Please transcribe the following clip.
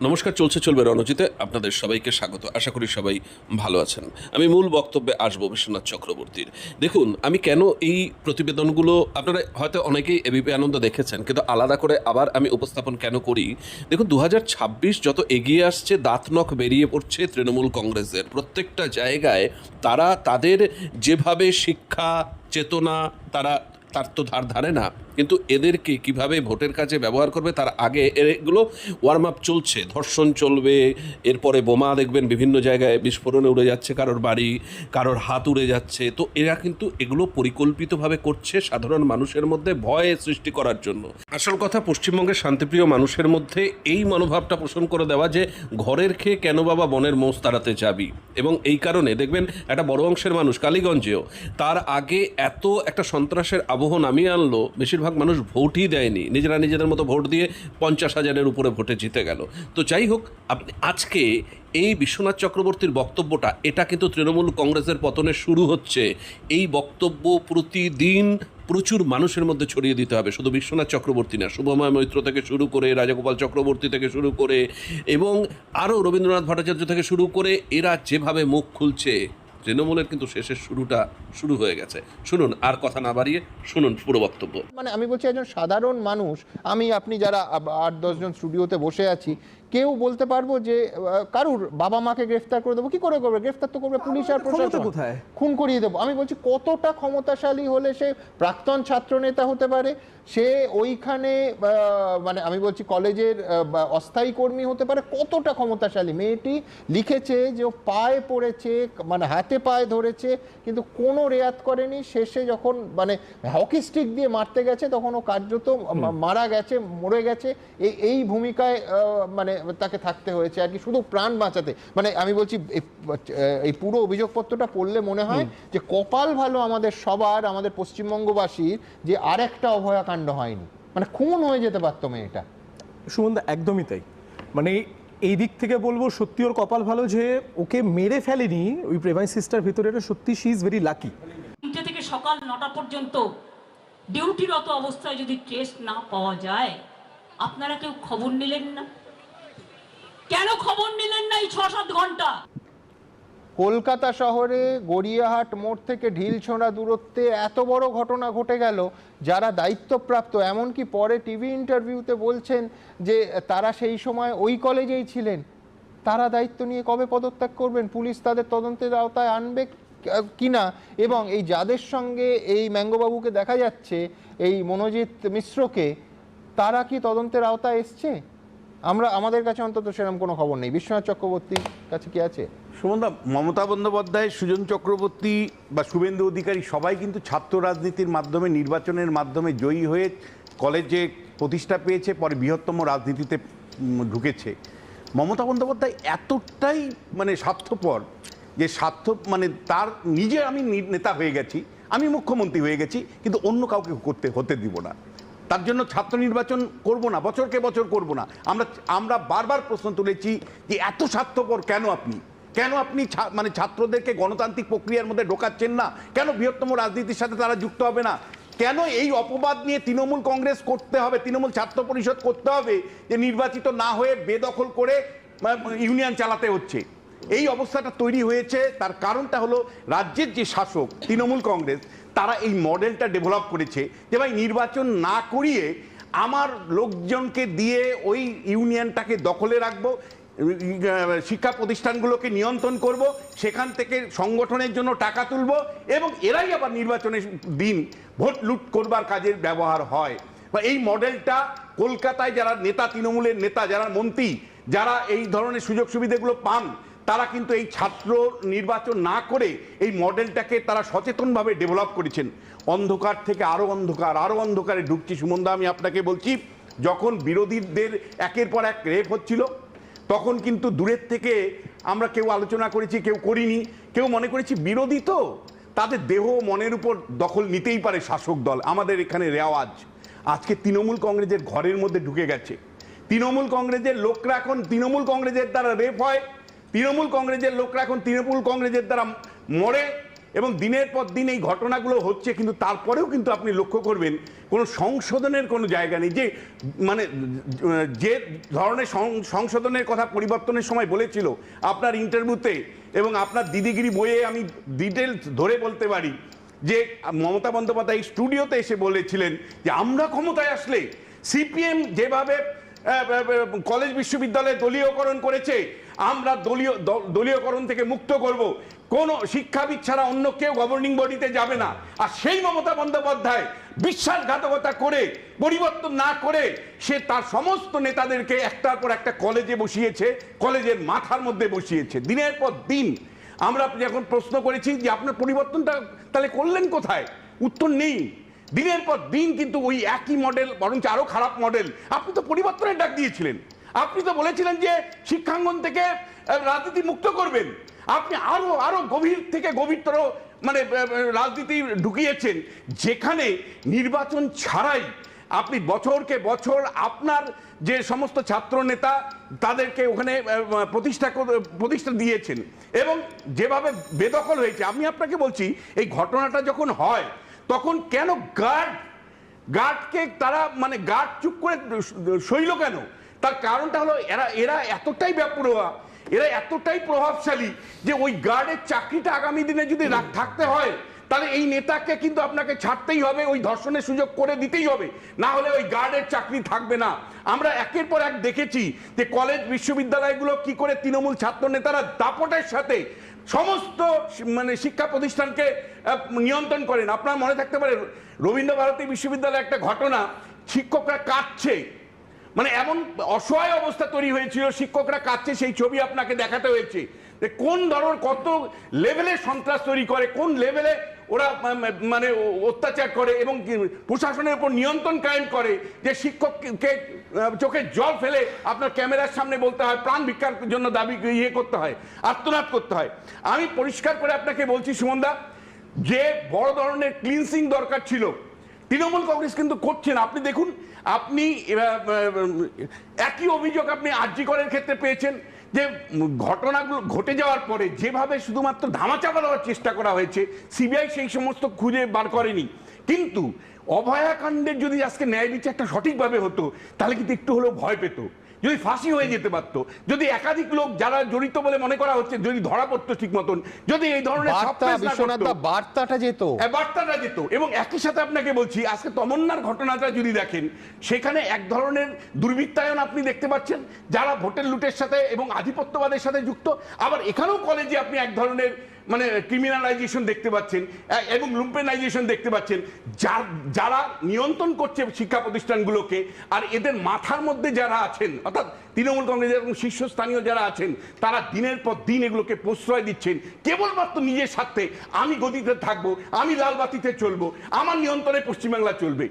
নমস্কার, চলছে, চলবে রণজিতে। আপনাদের সবাইকে স্বাগত। আশা করি সবাই ভালো আছেন। আমি মূল বক্তব্যে আসব বিশ্বনাথ চক্রবর্তীর। দেখুন, আমি কেন এই প্রতিবেদনগুলো, আপনারা হয়তো অনেকেই এবিপি আনন্দ দেখেছেন, কিন্তু আলাদা করে আবার আমি উপস্থাপন কেন করি? দেখুন দু হাজার ছাব্বিশ যত এগিয়ে আসছে দাঁতনখ বেরিয়ে পড়ছে তৃণমূল কংগ্রেসের। প্রত্যেকটা জায়গায় তারা তাদের যেভাবে শিক্ষা, চেতনা, তারা তার তো ধার ধারে না। কিন্তু এদেরকে কীভাবে ভোটের কাজে ব্যবহার করবে তার আগে এগুলো ওয়ার্ম আপ চলছে, ধর্ষণ চলবে, এরপরে বোমা দেখবেন বিভিন্ন জায়গায় বিস্ফোরণে উড়ে যাচ্ছে, কারোর বাড়ি, কারোর হাত উড়ে যাচ্ছে। তো এরা কিন্তু এগুলো পরিকল্পিতভাবে করছে সাধারণ মানুষের মধ্যে ভয় সৃষ্টি করার জন্য। আসল কথা পশ্চিমবঙ্গের শান্তিপ্রিয় মানুষের মধ্যে এই মনোভাবটা পোষণ করে দেওয়া যে ঘরের খেয়ে কেন বাবা বনের মোষ তাড়াতে যাবি? এবং এই কারণে দেখবেন একটা বড় অংশের মানুষ, কালীগঞ্জেও, তার আগে এত একটা সন্ত্রাসের আবহ নামিয়ে আনলো, বেশিরভাগ মানুষ ভোটই দেয়নি। নিজেরা নিজেদের মতো ভোট দিয়ে পঞ্চাশ হাজারের উপরে ভোটে জিতে গেল। তো যাই হোক, আপনি আজকে এই বিশ্বনাথ চক্রবর্তীর বক্তব্যটা, এটা কিন্তু তৃণমূল কংগ্রেসের পতনে শুরু হচ্ছে। এই বক্তব্য প্রতিদিন প্রচুর মানুষের মধ্যে ছড়িয়ে দিতে হবে। শুধু বিশ্বনাথ চক্রবর্তী না শুভময় মৈত্র থেকে শুরু করে রাজাগোপাল চক্রবর্তী থেকে শুরু করে এবং আরও রবীন্দ্রনাথ ভট্টাচার্য থেকে শুরু করে এরা যেভাবে মুখ খুলছে তৃণমূলের কিন্তু শেষের শুরুটা শুরু হয়ে গেছে। শুনুন, আর কথা না বাড়িয়ে শুনুন পুরো বক্তব্য। মানে আমি বলছি একজন সাধারণ মানুষ, আমি, আপনি যারা আট দশজন স্টুডিওতে বসে আছি কেউ বলতে পারব যে কারুর বাবা মাকে গ্রেফতার করে দেবো কি করে করবে? গ্রেফতার তো করবে পুলিশ আর প্রশাসন। কোথায়? খুন করিয়ে দেবো। আমি বলছি কতটা ক্ষমতাশালী হলে সে প্রাক্তন ছাত্র নেতা হতে পারে? সে ওইখানে মানে আমি বলছি কলেজের অস্থায়ী কর্মী হতে পারে? কতটা ক্ষমতাশালী? মেয়েটি লিখেছে যে ও পায়ে পড়েছে মানে হাতে পায়ে ধরেছে কিন্তু কোনো রেয়াত করেনি। শেষে যখন মানে হকি স্টিক দিয়ে মারতে গেছে তখন ও কার্যত মারা গেছে মরে গেছে। এই এই ভূমিকায় মানে তাকে থাকতে হয়েছে আর কি শুধু প্রাণ বাঁচাতে। মানে আমি বলছি এই- পুরো অভিযোগপত্রটা পড়লে মনে হয় যে কপাল ভালো আমাদের সবার আমাদের পশ্চিমবঙ্গবাসীর যে আর একটা অভয়াকাণ্ড হয়নি। মানে খুন হয়ে যেতে পারতো মেয়েটা। সুমনদা একদমই তাই। মানে এই দিক থেকে বলব সত্যি ওর কপাল ভালো যে ওকে মেরে ফেলেনি ওই প্রেমাই সিস্টার ভিতরে এটা সত্যি শি ইজ ভেরি লাকি তিনটে থেকে সকাল নটা পর্যন্ত ডিউটিরত অবস্থায় যদি ট্রেস না পাওয়া যায় আপনারা কেউ খবর নিলেন না? কেন খবর নিলেন না এই ছ সাত ঘণ্টা? কলকাতা শহরে গড়িয়াহাট মোড় থেকে ঢিলছোঁড়া দূরত্বে এত বড় ঘটনা ঘটে গেল, যারা দায়িত্বপ্রাপ্ত, এমনকি পরে টিভি ইন্টারভিউতে বলছেন যে তারা সেই সময় ওই কলেজেই ছিলেন। তারা দায়িত্ব নিয়ে কবে পদত্যাগ করবেন? পুলিশ তাদের তদন্তের আওতায় আনবে কিনা? এবং এই যাদের সঙ্গে এই ম্যাঙ্গোবাবুকে দেখা যাচ্ছে, এই মনোজিৎ মিশ্রকে, তারা কি তদন্তের আওতায় এসছে? আমরা আমাদের কাছে অন্তত সেরকম কোনো খবর নেই। বিশ্বনাথ চক্রবর্তীর কাছে কি আছে? সুমনদা, মমতা বন্দ্যোপাধ্যায়, সুজন চক্রবর্তী বা শুভেন্দু অধিকারী সবাই কিন্তু ছাত্র রাজনীতির মাধ্যমে, নির্বাচনের মাধ্যমে জয়ী হয়ে কলেজে প্রতিষ্ঠা পেয়েছে, পরে বৃহত্তম রাজনীতিতে ঢুকেছে। মমতা বন্দ্যোপাধ্যায় এতটাই মানে স্বার্থপর যে স্বার্থ মানে তার নিজে আমি নেতা হয়ে গেছি, আমি মুখ্যমন্ত্রী হয়ে গেছি, কিন্তু অন্য কাউকে করতে, হতে দিব না। তার জন্য ছাত্র নির্বাচন করব না, বছরকে বছর করব না। আমরা আমরা বারবার প্রশ্ন তুলেছি যে এত স্বার্থপর কেন আপনি? কেন আপনি মানে ছাত্রদেরকে গণতান্ত্রিক প্রক্রিয়ার মধ্যে ঢোকাচ্ছেন না? কেন বৃহত্তম রাজনীতির সাথে তারা যুক্ত হবে না? কেন এই অপবাদ নিয়ে তৃণমূল কংগ্রেস করতে হবে, তৃণমূল ছাত্র পরিষদ করতে হবে যে নির্বাচিত না হয়ে বেদখল করে ইউনিয়ন চালাতে হচ্ছে? এই অবস্থাটা তৈরি হয়েছে, তার কারণটা হলো রাজ্যের যে শাসক তৃণমূল কংগ্রেস, তারা এই মডেলটা ডেভেলপ করেছে যে ভাই নির্বাচন না করিয়ে আমার লোকজনকে দিয়ে ওই ইউনিয়নটাকে দখলে রাখব, শিক্ষা প্রতিষ্ঠানগুলোকে নিয়ন্ত্রণ করব, সেখান থেকে সংগঠনের জন্য টাকা তুলব এবং এরাই আবার নির্বাচনের দিন ভোট লুট করবার কাজের ব্যবহার হয়। বা এই মডেলটা কলকাতায় যারা নেতা, তৃণমূলের নেতা, যারা মন্ত্রী, যারা এই ধরনের সুযোগ সুবিধাগুলো পান তারা কিন্তু এই ছাত্র নির্বাচন না করে এই মডেলটাকে তারা সচেতনভাবে ডেভেলপ করেছেন। অন্ধকার থেকে আরও অন্ধকার আরও অন্ধকারে ঢুকছি। সুমন্দা, আমি আপনাকে বলছি, যখন বিরোধীদের একের পর এক রেপ হচ্ছিল, তখন কিন্তু দূরের থেকে আমরা কেউ আলোচনা করেছি, কেউ করিনি। কেউ মনে করেছি বিরোধী তো। তাদের দেহ মনের উপর দখল নিতেই পারে শাসক দল। আমাদের এখানে রেওয়াজ। আজকে তৃণমূল কংগ্রেসের ঘরের মধ্যে ঢুকে গেছে। তৃণমূল কংগ্রেসের লোকরা এখন তৃণমূল কংগ্রেসের দ্বারা রেপ হয়। তৃণমূল কংগ্রেসের লোকরা এখন তৃণমূল কংগ্রেসের দ্বারা মরে এবং দিনের পর দিন এই ঘটনাগুলো হচ্ছে, কিন্তু তারপরেও কিন্তু আপনি লক্ষ্য করবেন, কোনো সংশোধনের কোনো জায়গা নেই। যে মানে যে ধরনের সংশোধনের কথা পরিবর্তনের সময় বলেছিল, আপনার ইন্টারভিউতে এবং আপনার দিদিগিরি বইয়ে আমি ডিটেলস ধরে বলতে পারি, যে মমতা বন্দ্যোপাধ্যায় স্টুডিওতে এসে বলেছিলেন যে, আমরা ক্ষমতায় আসলে সিপিএম যেভাবে কলেজ বিশ্ববিদ্যালয়ে দলীয়করণ করেছে আমরা দলীয় দলীয়করণ থেকে মুক্ত করব। কোন শিক্ষাবিদ ছাড়া অন্য কেউ গভর্নিং বডিতে যাবে না। আর সেই মমতা বন্দ্যোপাধ্যায় বিশ্বাসঘাতকতা করে, পরিবর্তন না করে, সে তার সমস্ত নেতাদেরকে একটার পর একটা কলেজে বসিয়েছে কলেজের মাথার মধ্যে বসিয়েছে। দিনের পর দিন আমরা যখন প্রশ্ন করেছি যে, আপনার পরিবর্তনটা তাহলে করলেন কোথায়? উত্তর নেই। দিনের পর দিন কিন্তু ওই একই মডেল বরঞ্চ আরও খারাপ মডেল আপনি তো পরিবর্তনের ডাক দিয়েছিলেন। আপনি তো বলেছিলেন যে শিক্ষাঙ্গন থেকে রাজনীতি মুক্ত করবেন। আপনি আরও আরও গভীর থেকে গভীরতর মানে রাজনীতি ঢুকিয়েছেন। যেখানে নির্বাচন ছাড়াই আপনি বছরকে বছর আপনার যে সমস্ত ছাত্র নেতা তাদেরকে ওখানে প্রতিষ্ঠা প্রতিষ্ঠা দিয়েছেন। এবং যেভাবে বেদখল হয়েছে, আমি আপনাকে বলছি, এই ঘটনাটা যখন হয়, তখন কেন গার্ড, গার্ডকে তারা মানে গার্ড চুপ করে সইল কেন? তার কারণটা হলো এরা এরা এতটাই ব্যাপরোয়া এরা এতটাই প্রভাবশালী যে ওই গার্ডের চাকরিটা আগামী দিনে যদি থাকতে হয়, তাহলে এই নেতাকে কিন্তু আপনাকে ছাড়তেই হবে, ওই ধর্ষণের সুযোগ করে দিতেই হবে। না হলে ওই গার্ডের চাকরি থাকবে না। আমরা একের পর এক দেখেছি যে কলেজ বিশ্ববিদ্যালয়গুলো কি করে তৃণমূল ছাত্র নেতারা দাপটের সাথে সমস্ত মানে শিক্ষা প্রতিষ্ঠানকে নিয়ন্ত্রণ করেন। আপনার মনে থাকতে পারে রবীন্দ্র ভারতী বিশ্ববিদ্যালয়ে একটা ঘটনা, শিক্ষকরা কাঁদছে। মানে এমন অসহায় অবস্থা তৈরি হয়েছিল, শিক্ষকরা কাঁদছে, সেই ছবি আপনাকে দেখাতে হয়েছে। কোন ধরনের কত লেভেলে সন্ত্রাস তৈরি করে, কোন লেভেলে ওরা মানে অত্যাচার করে এবং প্রশাসনের উপর নিয়ন্ত্রণ কায়েম করে, যে শিক্ষককে চোখে জল ফেলে আপনার ক্যামেরার সামনে বলতে হয়, প্রাণ ভিক্ষার জন্য দাবি ইয়ে করতে হয় আত্মনাদ করতে হয়। আমি পরিষ্কার করে আপনাকে বলছি সুমনদা, যে বড় ধরনের ক্লিনসিং দরকার ছিল তৃণমূল কংগ্রেস কিন্তু করছেন আপনি দেখুন, আপনি একই অভিযোগ আপনি আর্জি করের ক্ষেত্রে পেয়েছেন যে ঘটনাগুলো ঘটে যাওয়ার পরে যেভাবে শুধুমাত্র ধামাচাপা দেওয়ার চেষ্টা করা হয়েছে, সিবিআই সেই সমস্ত খুঁজে বার করেনি। কিন্তু অভয়াকাণ্ডের যদি আজকে ন্যায় বিচারটা সঠিকভাবে হতো, তাহলে কিন্তু একটু হলেও ভয় পেত। যদি ফাঁসি হয়ে যেতে পারতো যদি একাধিক লোক যারা জড়িত বলে মনে করা হচ্ছে যদি ধরা পড়তো ঠিক মতন যদি এই ধরনের বার্তাটা যেত। হ্যাঁ, বার্তাটা যেত। এবং একই সাথে আপনাকে বলছি আজকে তমন্নার ঘটনাটা যদি দেখেন সেখানে এক ধরনের দুর্বৃত্তায়ন আপনি দেখতে পাচ্ছেন যারা ভোটের লুটের সাথে এবং আধিপত্যবাদের সাথে যুক্ত। আবার এখানেও কলেজে আপনি এক ধরনের মানে ক্রিমিনালাইজেশন দেখতে পাচ্ছেন এবং লুম্পেনাইজেশন দেখতে পাচ্ছেন। যার- যারা নিয়ন্ত্রণ করছে শিক্ষা প্রতিষ্ঠানগুলোকে, আর এদের মাথার মধ্যে যারা আছেন, অর্থাৎ তৃণমূল কংগ্রেসের এবং শীর্ষস্থানীয় যারা আছেন, তারা দিনের পর দিন এগুলোকে প্রশ্রয় দিচ্ছেন। কেবলমাত্র নিজের স্বার্থে আমি গদিতে থাকব, আমি লালবাতিতে চলবো, আমার নিয়ন্ত্রণে পশ্চিমবাংলা চলবে।